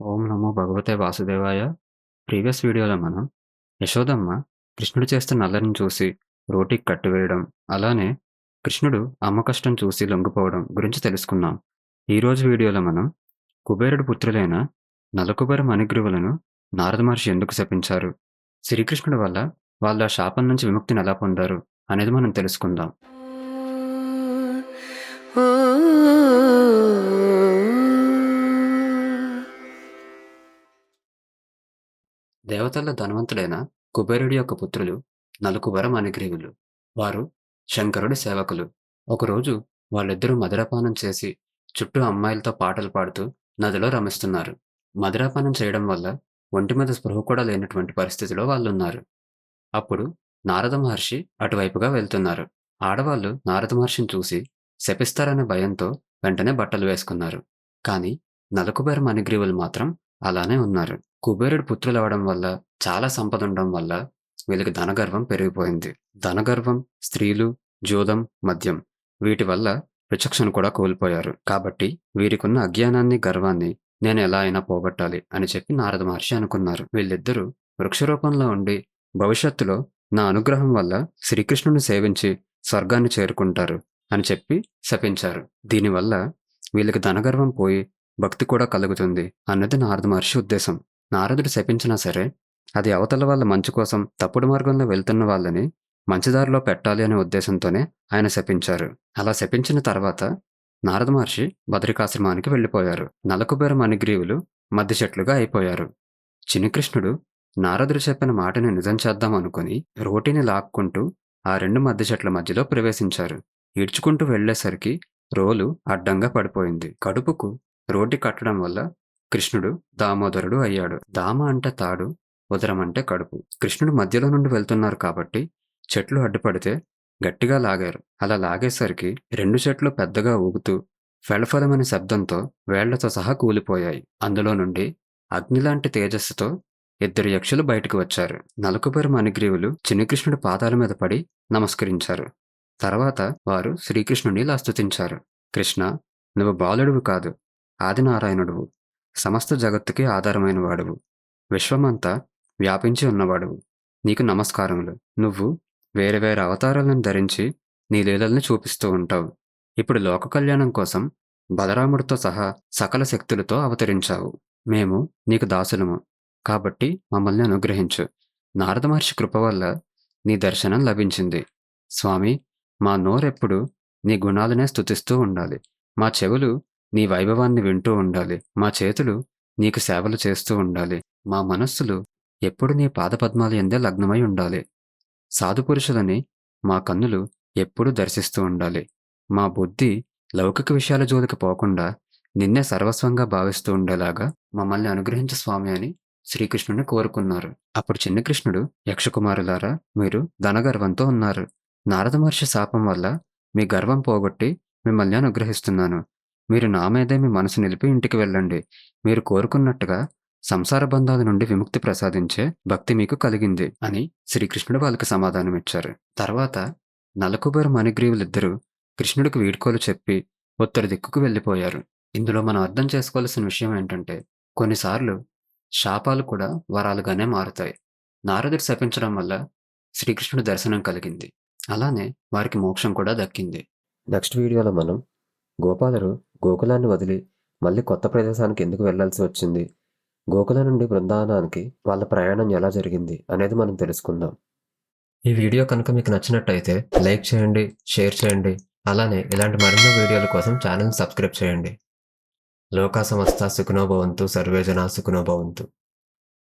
ఓం నమో భగవతే వాసుదేవాయ. ప్రీవియస్ వీడియోలో మనం యశోదమ్మ కృష్ణుడు చేస్తున్న అల్లరిని చూసి రోటికి కట్టివేయడం అలానే కృష్ణుడు అమ్మ కష్టం చూసి లొంగిపోవడం గురించి తెలుసుకున్నాం ఈరోజు వీడియోలో మనం కుబేరుడు పుత్రులైన నలకుబర మణిగ్రువులను నారద మహర్షి ఎందుకు శపించారు? శ్రీకృష్ణుడు వల్ల వాళ్ళ శాపం నుంచి విముక్తిని ఎలా పొందారు అనేది మనం తెలుసుకుందాం. దేవతల ధనవంతుడైన కుబేరుడి యొక్క పుత్రులు నలుకువర మణిగ్రీవులు వారు శంకరుడి సేవకులు. ఒకరోజు వాళ్ళిద్దరూ మధురపానం చేసి చుట్టూ అమ్మాయిలతో పాటలు పాడుతూ నదిలో రమిస్తున్నారు. మధురపానం చేయడం వల్ల ఒంటి మీద స్పృహ కూడా లేనటువంటి పరిస్థితిలో వాళ్ళున్నారు. అప్పుడు నారద మహర్షి అటువైపుగా వెళ్తున్నారు. ఆడవాళ్ళు నారద మహర్షిని చూసి శపిస్తారనే భయంతో వెంటనే బట్టలు వేసుకున్నారు. కానీ నలకుబేర మణిగ్రీవులు మాత్రం అలానే ఉన్నారు. కుబేరుడు పుత్రులవడం వల్ల చాలా సంపద ఉండడం వల్ల వీళ్ళకి ధనగర్వం పెరిగిపోయింది. ధనగర్వం స్త్రీలు జూదం మద్యం వీటి వల్ల విచక్షణ కూడా కోల్పోయారు. కాబట్టి వీరికున్న అజ్ఞానాన్ని గర్వాన్ని నేను ఎలా అయినా పోగొట్టాలి అని చెప్పి నారద మహర్షి అనుకున్నారు. వీళ్ళిద్దరూ వృక్షరూపంలో ఉండి భవిష్యత్తులో నా అనుగ్రహం వల్ల శ్రీకృష్ణుని సేవించి స్వర్గాన్ని చేరుకుంటారు అని చెప్పి శపించారు. దీనివల్ల వీళ్ళకి ధనగర్వం పోయి భక్తి కూడా కలుగుతుంది అన్నది నారద మహర్షి ఉద్దేశం. నారదుడు శపించినా సరే అది అవతల వాళ్ళ మంచి కోసం తప్పుడు మార్గంలో వెళ్తున్న వాళ్ళని మంచిదారిలో పెట్టాలి అనే ఉద్దేశంతోనే ఆయన శపించారు. అలా శపించిన తర్వాత నారద మహర్షి బద్రికాశ్రమానికి వెళ్ళిపోయారు. నలకుబేర మణిగ్రీవులు మధ్య చెట్లుగా అయిపోయారు. చిన్నకృష్ణుడు నారదుడు చెప్పిన మాటని నిజం చేద్దాం అనుకుని రోటిని లాక్కుంటూ ఆ రెండు మధ్య చెట్ల మధ్యలో ప్రవేశించారు. ఈడ్చుకుంటూ వెళ్ళేసరికి రోలు అడ్డంగా పడిపోయింది. కడుపుకు రోటి కట్టడం వల్ల కృష్ణుడు దామోదరుడు అయ్యాడు. దామ అంటే తాడు ఉదరం అంటే కడుపు. కృష్ణుడు మధ్యలో నుండి వెళ్తున్నారు కాబట్టి చెట్లు అడ్డుపడితే గట్టిగా లాగారు. అలా లాగేసరికి రెండు చెట్లు పెద్దగా ఊగుతూ ఫెళఫలమైన శబ్దంతో వేళ్ళతో సహా కూలిపోయాయి. అందులో నుండి అగ్నిలాంటి తేజస్సుతో ఇద్దరు యక్షులు బయటకు వచ్చారు. నలుకుబెరు మణిగ్రీవులు చిన్నకృష్ణుడి పాదాల మీద పడి నమస్కరించారు. తర్వాత వారు శ్రీకృష్ణుని ఇలా స్తుతించారు. కృష్ణ నువ్వు బాలుడువు కాదు ఆదినారాయణుడువు. సమస్త జగత్తుకి ఆధారమైన వాడువు విశ్వమంతా వ్యాపించి ఉన్నవాడువు. నీకు నమస్కారములు. నువ్వు వేరే వేరే అవతారాలను ధరించి నీ లీలల్ని చూపిస్తూ ఉంటావు. ఇప్పుడు లోక కళ్యాణం కోసం బలరాముడితో సహా సకల శక్తులతో అవతరించావు. మేము నీకు దాసులము. కాబట్టి మమ్మల్ని అనుగ్రహించు. నారద మహర్షి కృప వల్ల నీ దర్శనం లభించింది. స్వామి మా నోరెప్పుడు నీ గుణాలనే స్థుతిస్తూ ఉండాలి. మా చెవులు నీ వైభవాన్ని వింటూ ఉండాలి. మా చేతులు నీకు సేవలు చేస్తూ ఉండాలి. మా మనస్సులు ఎప్పుడు నీ పాదపద్మాల ఎందే లగ్నమై ఉండాలి. సాధుపురుషులని మా కన్నులు ఎప్పుడూ దర్శిస్తూ ఉండాలి. మా బుద్ధి లౌకిక విషయాల జోలికి పోకుండా నిన్నే సర్వస్వంగా భావిస్తూ ఉండేలాగా మమ్మల్ని అనుగ్రహించు స్వామి అని శ్రీకృష్ణుని కోరుకున్నారు. అప్పుడు చిన్న కృష్ణుడు యక్షకుమారులారా మీరు ధనగర్వంతో ఉన్నారు. నారద మహర్షి శాపం వల్ల మీ గర్వం పోగొట్టి మిమ్మల్ని అనుగ్రహిస్తున్నాను. మీరు నా మీదే మీ మనసు నిలిపి ఇంటికి వెళ్ళండి. మీరు కోరుకున్నట్టుగా సంసార బంధాల నుండి విముక్తి ప్రసాదించే భక్తి మీకు కలిగింది అని శ్రీకృష్ణుడు వాళ్ళకి సమాధానం ఇచ్చారు తర్వాత నలకుబరు మణిగ్రీవులిద్దరూ కృష్ణుడికి వీడ్కోలు చెప్పి ఉత్తర దిక్కుకు వెళ్ళిపోయారు. ఇందులో మనం అర్థం చేసుకోవాల్సిన విషయం ఏంటంటే కొన్నిసార్లు శాపాలు కూడా వరాలుగానే మారుతాయి. నారదుడు శపించడం వల్ల శ్రీకృష్ణుడి దర్శనం కలిగింది. అలానే వారికి మోక్షం కూడా దక్కింది. నెక్స్ట్ వీడియోలో మనం గోపాలరు గోకులాన్ని వదిలి మళ్ళీ కొత్త ప్రదేశానికి ఎందుకు వెళ్ళాల్సి వచ్చింది? గోకుల నుండి బృందావనానికి వాళ్ళ ప్రయాణం ఎలా జరిగింది అనేది మనం తెలుసుకుందాం. ఈ వీడియో కనుక మీకు నచ్చినట్టయితే లైక్ చేయండి షేర్ చేయండి అలానే ఇలాంటి మరిన్ని వీడియోల కోసం ఛానల్ సబ్స్క్రైబ్ చేయండి. లోకా సంస్థ సుఖనోభవంతు సర్వేజన సుఖనోభవంతు